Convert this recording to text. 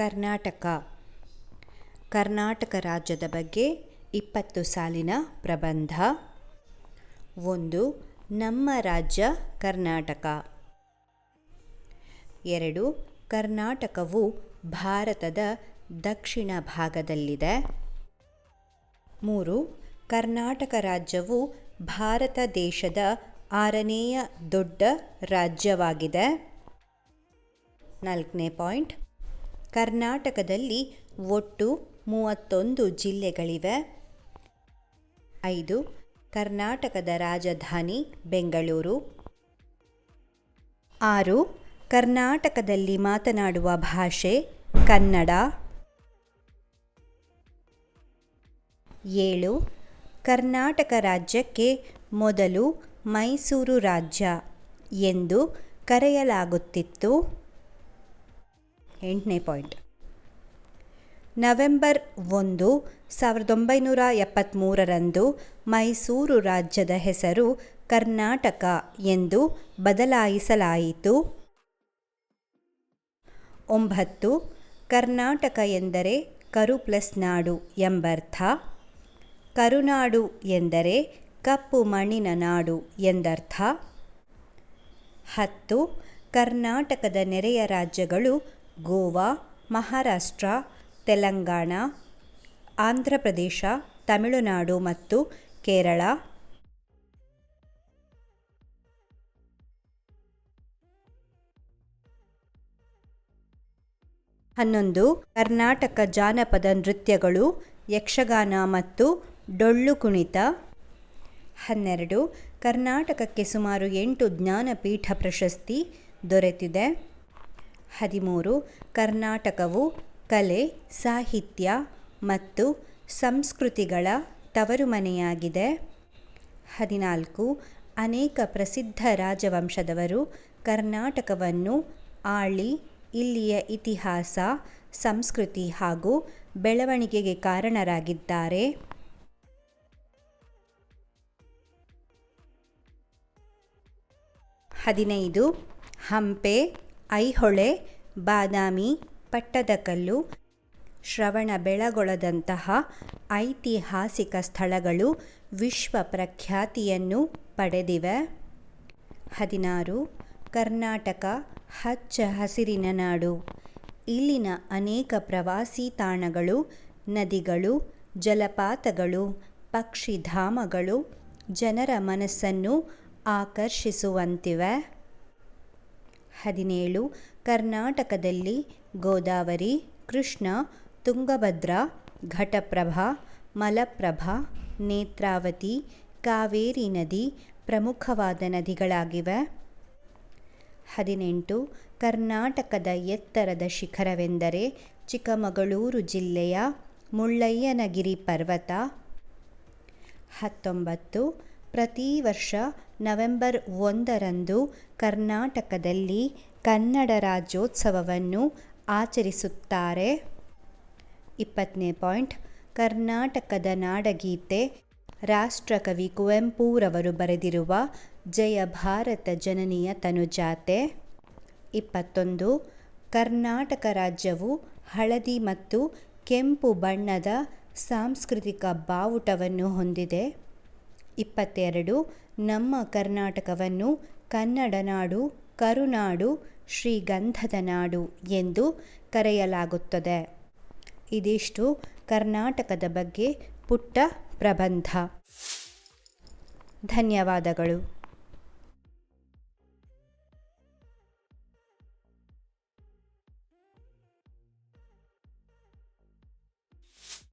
ಕರ್ನಾಟಕ. ಕರ್ನಾಟಕ ರಾಜ್ಯದ ಬಗ್ಗೆ ಇಪ್ಪತ್ತು ಸಾಲಿನ ಪ್ರಬಂಧ. ಒಂದು, ನಮ್ಮ ರಾಜ್ಯ ಕರ್ನಾಟಕ. ಎರಡು, ಕರ್ನಾಟಕವು ಭಾರತದ ದಕ್ಷಿಣ ಭಾಗದಲ್ಲಿದೆ. ಮೂರು, ಕರ್ನಾಟಕ ರಾಜ್ಯವು ಭಾರತ ದೇಶದ ಆರನೆಯ ದೊಡ್ಡ ರಾಜ್ಯವಾಗಿದೆ. ನಾಲ್ಕನೇ ಪಾಯಿಂಟ್ ಕರ್ನಾಟಕದಲ್ಲಿ ಒಟ್ಟು ಮೂವತ್ತೊಂದು ಜಿಲ್ಲೆಗಳಿವೆ. ಐದು, ಕರ್ನಾಟಕದ ರಾಜಧಾನಿ ಬೆಂಗಳೂರು. ಆರು, ಕರ್ನಾಟಕದಲ್ಲಿ ಮಾತನಾಡುವ ಭಾಷೆ ಕನ್ನಡ. ಏಳು, ಕರ್ನಾಟಕ ರಾಜ್ಯಕ್ಕೆ ಮೊದಲು ಮೈಸೂರು ರಾಜ್ಯ ಎಂದು ಕರೆಯಲಾಗುತ್ತಿತ್ತು. ಎಂಟನೇ ಪಾಯಿಂಟ್. ನವೆಂಬರ್ ಒಂದು, ಸಾವಿರದ ಒಂಬೈನೂರ ಎಪ್ಪತ್ತ್ಮೂರರಂದು ಮೈಸೂರು ರಾಜ್ಯದ ಹೆಸರು ಕರ್ನಾಟಕ ಎಂದು ಬದಲಾಯಿಸಲಾಯಿತು. ಒಂಬತ್ತು, ಕರ್ನಾಟಕ ಎಂದರೆ ಕರು ಪ್ಲಸ್ ನಾಡು ಎಂಬರ್ಥ. ಕರುನಾಡು ಎಂದರೆ ಕಪ್ಪು ಮಣ್ಣಿನ ನಾಡು ಎಂದರ್ಥ. ಹತ್ತು, ಕರ್ನಾಟಕದ ನೆರೆಯ ರಾಜ್ಯಗಳು ಗೋವಾ, ಮಹಾರಾಷ್ಟ್ರ, ತೆಲಂಗಾಣ, ಆಂಧ್ರ ಪ್ರದೇಶ, ತಮಿಳುನಾಡು ಮತ್ತು ಕೇರಳ. ಹನ್ನೊಂದು, ಕರ್ನಾಟಕ ಜಾನಪದ ನೃತ್ಯಗಳು, ಯಕ್ಷಗಾನ ಮತ್ತು ಡೊಳ್ಳು ಕುಣಿತ. ಹನ್ನೆರಡು, ಕರ್ನಾಟಕಕ್ಕೆ ಸುಮಾರು ಎಂಟು ಜ್ಞಾನಪೀಠ ಪ್ರಶಸ್ತಿ ದೊರೆತಿದೆ. ಹದಿಮೂರು, ಕರ್ನಾಟಕವು ಕಲೆ, ಸಾಹಿತ್ಯ ಮತ್ತು ಸಂಸ್ಕೃತಿಗಳ ತವರುಮನೆಯಾಗಿದೆ. ಹದಿನಾಲ್ಕು, ಅನೇಕ ಪ್ರಸಿದ್ಧ ರಾಜವಂಶದವರು ಕರ್ನಾಟಕವನ್ನು ಆಳಿ ಇಲ್ಲಿಯ ಇತಿಹಾಸ, ಸಂಸ್ಕೃತಿ ಹಾಗೂ ಬೆಳವಣಿಗೆಗೆ ಕಾರಣರಾಗಿದ್ದಾರೆ. ಹದಿನೈದು, ಹಂಪೆ ಐಹೊಳೆ, ಬಾದಾಮಿ ಪಟ್ಟದಕಲ್ಲು, ಶ್ರವಣ ಬೆಳಗೊಳದಂತಹ ಐತಿಹಾಸಿಕ ಸ್ಥಳಗಳು ವಿಶ್ವ ಪ್ರಖ್ಯಾತಿಯನ್ನು ಪಡೆದಿವೆ. ಹದಿನಾರು, ಕರ್ನಾಟಕ ಹಚ್ಚ ಹಸಿರಿನ ನಾಡು. ಇಲ್ಲಿನ ಅನೇಕ ಪ್ರವಾಸಿ ತಾಣಗಳು, ನದಿಗಳು, ಜಲಪಾತಗಳು ಪಕ್ಷಿಧಾಮಗಳು ಜನರ ಮನಸ್ಸನ್ನು ಆಕರ್ಷಿಸುವಂತಿವೆ. ಹದಿನೇಳು, ಕರ್ನಾಟಕದಲ್ಲಿ ಗೋದಾವರಿ, ಕೃಷ್ಣ, ತುಂಗಭದ್ರಾ, ಘಟಪ್ರಭಾ, ಮಲಪ್ರಭಾ, ನೇತ್ರಾವತಿ, ಕಾವೇರಿ ನದಿ ಪ್ರಮುಖವಾದ ನದಿಗಳಾಗಿವೆ. ಹದಿನೆಂಟು, ಕರ್ನಾಟಕದ ಎತ್ತರದ ಶಿಖರವೆಂದರೆ ಚಿಕ್ಕಮಗಳೂರು ಜಿಲ್ಲೆಯ ಮುಳ್ಳಯ್ಯನಗಿರಿ ಪರ್ವತ. ಹತ್ತೊಂಬತ್ತು ಪ್ರತಿ ವರ್ಷ ನವೆಂಬರ್ ಒಂದರಂದು ಕರ್ನಾಟಕದಲ್ಲಿ ಕನ್ನಡ ರಾಜ್ಯೋತ್ಸವವನ್ನು ಆಚರಿಸುತ್ತಾರೆ. ಇಪ್ಪತ್ತನೇ ಪಾಯಿಂಟ್. ಕರ್ನಾಟಕದ ನಾಡಗೀತೆ. ರಾಷ್ಟ್ರಕವಿ ಕುವೆಂಪುರವರು ಬರೆದಿರುವ ಜಯ ಭಾರತ ಜನನಿಯ ತನುಜಾತೆ. ಇಪ್ಪತ್ತೊಂದು. ಕರ್ನಾಟಕ ರಾಜ್ಯವು ಹಳದಿ ಮತ್ತು ಕೆಂಪು ಬಣ್ಣದ ಸಾಂಸ್ಕೃತಿಕ ಬಾವುಟವನ್ನು ಹೊಂದಿದೆ. ಇಪ್ಪತ್ತೆರಡು, ನಮ್ಮ ಕರ್ನಾಟಕವನ್ನು ಕನ್ನಡ ನಾಡು, ಕರುನಾಡು, ಶ್ರೀಗಂಧದ ನಾಡು ಎಂದು ಕರೆಯಲಾಗುತ್ತದೆ. ಇದಿಷ್ಟು ಕರ್ನಾಟಕದ ಬಗ್ಗೆ ಪುಟ್ಟ ಪ್ರಬಂಧ. ಧನ್ಯವಾದಗಳು.